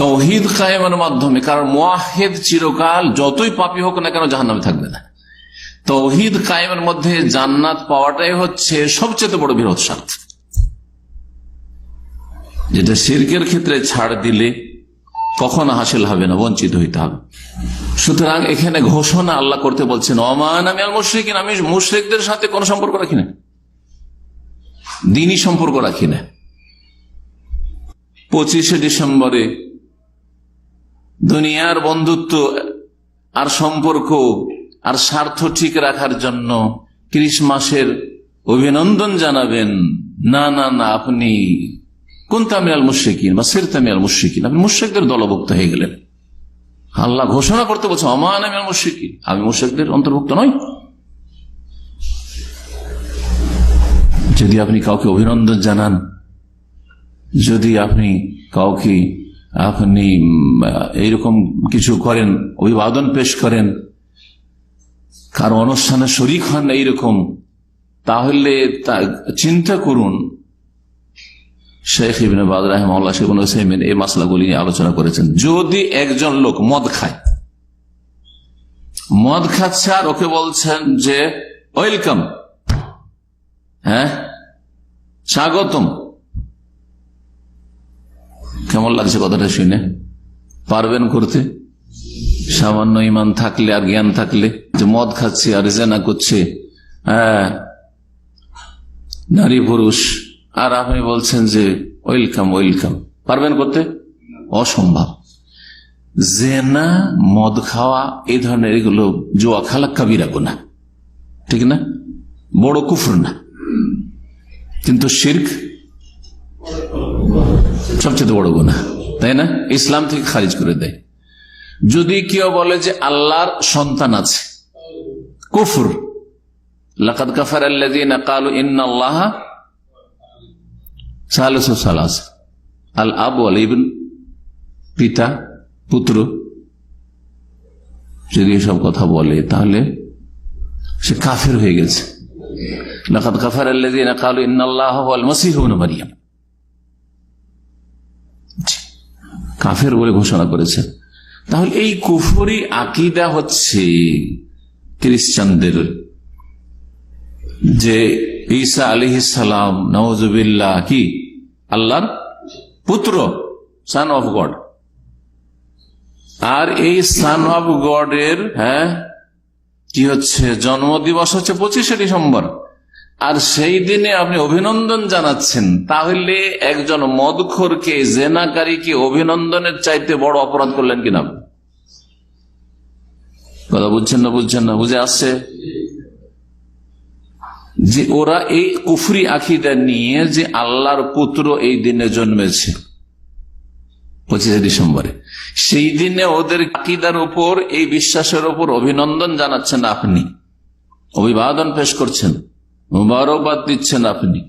তৌহিদ কায়েমের মাধ্যমে, কারণ মোয়াহেদ চিরকাল যতই পাপি হোক না কেন জাহান্নামে থাকবে না। তৌহিদ কায়েমের মধ্যে জান্নাত পাওয়াটাই হচ্ছে সবচেয়ে বড় বৃহৎ স্বার্থ। যেটা শির্কের ক্ষেত্রে ছাড় দিলে কখনো হাসিল হবে না, বঞ্চিত হইতে হবে। সুতরাং এখানে ঘোষণা আল্লাহ করতে বলছেন অমান আমি আল মুশ্রিকিন আমি মুশ্রিকদের সাথে কোনো সম্পর্ক রাখি না। দিনই সম্পর্ক রাখি না। পঁচিশে ডিসেম্বরে দুনিয়ার বন্ধুত্ব আর সম্পর্ক আর স্বার্থ ঠিক রাখার জন্য ক্রিসমাসের অভিনন্দন জানাবেন। না না না, আপনি কোন তামিয়াল মুশ্রিকিন বা সের তামিয়াল মুশ্রিকিন? আপনি মুশ্রিকদের দলভুক্ত হয়ে গেলেন। আল্লাহ ঘোষণা করতে বলছে অমান আমি মুশ্রিকিন। আমি মুশ্রিকদের অন্তর্ভুক্ত নই। যদি আপনি কাউকে অভিনন্দন জানান, যদি আপনি কাউকে আপনি এইরকম কিছু করেন, অভিবাদন পেশ করেন, কারও অনুষ্ঠানে শরিক হন এইরকম, তাহলে চিন্তা করুন। শেখ ইবিন বাদ শেখ হোসেমিন এই মাসলাগুলি নিয়ে আলোচনা করেছেন। যদি একজন লোক মদ খায়, মদ খাচ্ছে আর ওকে বলছেন যে, ওয়েলকাম হ্যাঁ স্বাগতম। কেমন লাগছে কথাটা শুনে? পারবেন করতে? সামান্য ইমান থাকলে আর জ্ঞান থাকলে, যে মদ খাচ্ছে আর জেনা করছে হ্যাঁ নারী পুরুষ, আর আপনি বলছেন যে ওয়েলকাম ওয়েলকাম। পারবেন করতে? অসম্ভব। জেনা, মদ খাওয়া, এই ধরনের এগুলো জোয়া খালা কাবিরা গোনা ঠিক না? বড় কুফর না। কিন্তু শির্ক সবচেয়ে বড় গুণা তাই না? ইসলাম থেকে খারিজ করে দেয়। যদি কেউ বলে যে আল্লাহর সন্তান আছে, কুফর কাফার ইবন, পিতা, পুত্র, যদি এসব কথা বলে, তাহলে সে কাফের হয়ে গেছে। লাকাদ কাফার ইন্নাল্লাহা ওয়াল মাসীহ ইবনে কাফের বলে ঘোষণা করেছে। তাহলে এই কুফরি আকিদা হচ্ছে খ্রিস্টানদের যে ঈসা আলী সালাম নওয়াজুবিল্লাহ কি? আল্লাহর পুত্র সান অফ গড আর এই সান অফ গডের হ্যাঁ কি হচ্ছে? জন্মদিবস হচ্ছে পঁচিশে ডিসেম্বর। আর সেই দিনে আপনি অভিনন্দন জানাচ্ছেন, তাহলে একজন মদখোরকে, জেনাকারীকে অভিনন্দনের চাইতে বড় অপরাধ করলেন কিনা? কথা বুঝছেন না বুঝছেন না, বুঝে আসছে? যে ওরা এই কুফরি আখিদা নিয়ে যে আল্লাহর পুত্র এই দিনে জন্মেছে, পঁচিশে ডিসেম্বরে। সেই দিনে ওদের আকিদার উপর, এই বিশ্বাসের উপর অভিনন্দন জানাচ্ছেন আপনি। অভিবাদন পেশ করছেন। মুবারকবাদ দিচ্ছেন আপনি।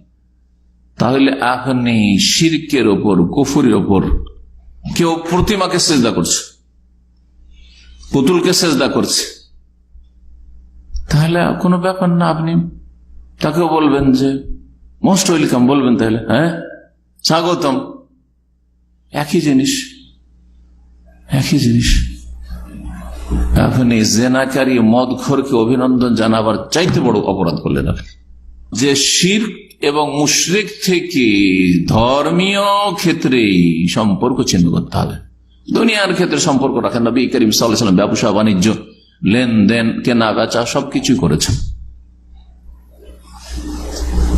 তাহলে আপনি শিরকের ওপর, কুফুরের ওপর কেউ প্রতিমাকে সেজদা করছে, পুতুলকে সেজদা করছে। তাহলে কোনো ব্যাপার না, আপনি তাকেও বলবেন যে মোস্ট ওয়েলকাম বলবেন তাহলে হ্যাঁ? স্বাগতম। একই জিনিস একই জিনিস। আপনি জেনাকারী মদখোরকে অভিনন্দন জানাবার চাইতে বড় অপরাধ করলেন আপনি। যে শির এবং মুশরিক থেকে ধর্মীয় ক্ষেত্রে সম্পর্ক চিহ্ন করতে হবে। দুনিয়ার ক্ষেত্রে সম্পর্ক রাখেন নবী করিম সাল্লাম ব্যবসা, বাণিজ্য, লেনদেন কেনা বেচা সবকিছুই করেছেন।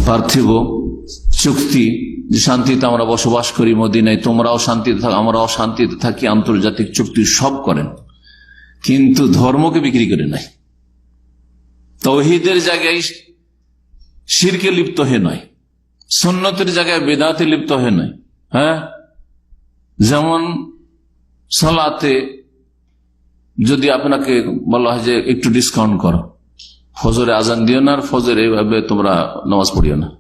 পার্থিব চুক্তি, যে শান্তিতে আমরা বসবাস করি মদিনায়, তোমরাও শান্তিতে থাকো, আমরাও শান্তিতে থাকি, আন্তর্জাতিক চুক্তি সব করেন। কিন্তু ধর্মকে বিক্রি করে নাই। তৌহিদের জায়গায় শিরকে লিপ্ত হয়ে নয়। সন্ন্যতের জায়গায় বেদাতে লিপ্ত হয়ে নয়। হ্যাঁ? যেমন সালাতে যদি আপনাকে বলা হয় যে একটু ডিসকাউন্ট করো, ফজরে আজান দিও না আর ফজরে এইভাবে তোমরা নামাজ পড়িও না।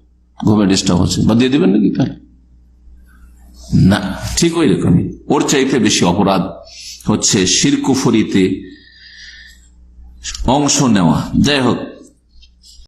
ঘুমে ডিস্টার্ব হচ্ছে। বা দিয়ে দিবেন নাকি তাহলে? না, ঠিক ওই রকমই। ওর চাইতে বেশি অপরাধ হচ্ছে শিরকুফরিতে অংশ নেওয়া। যাই হোক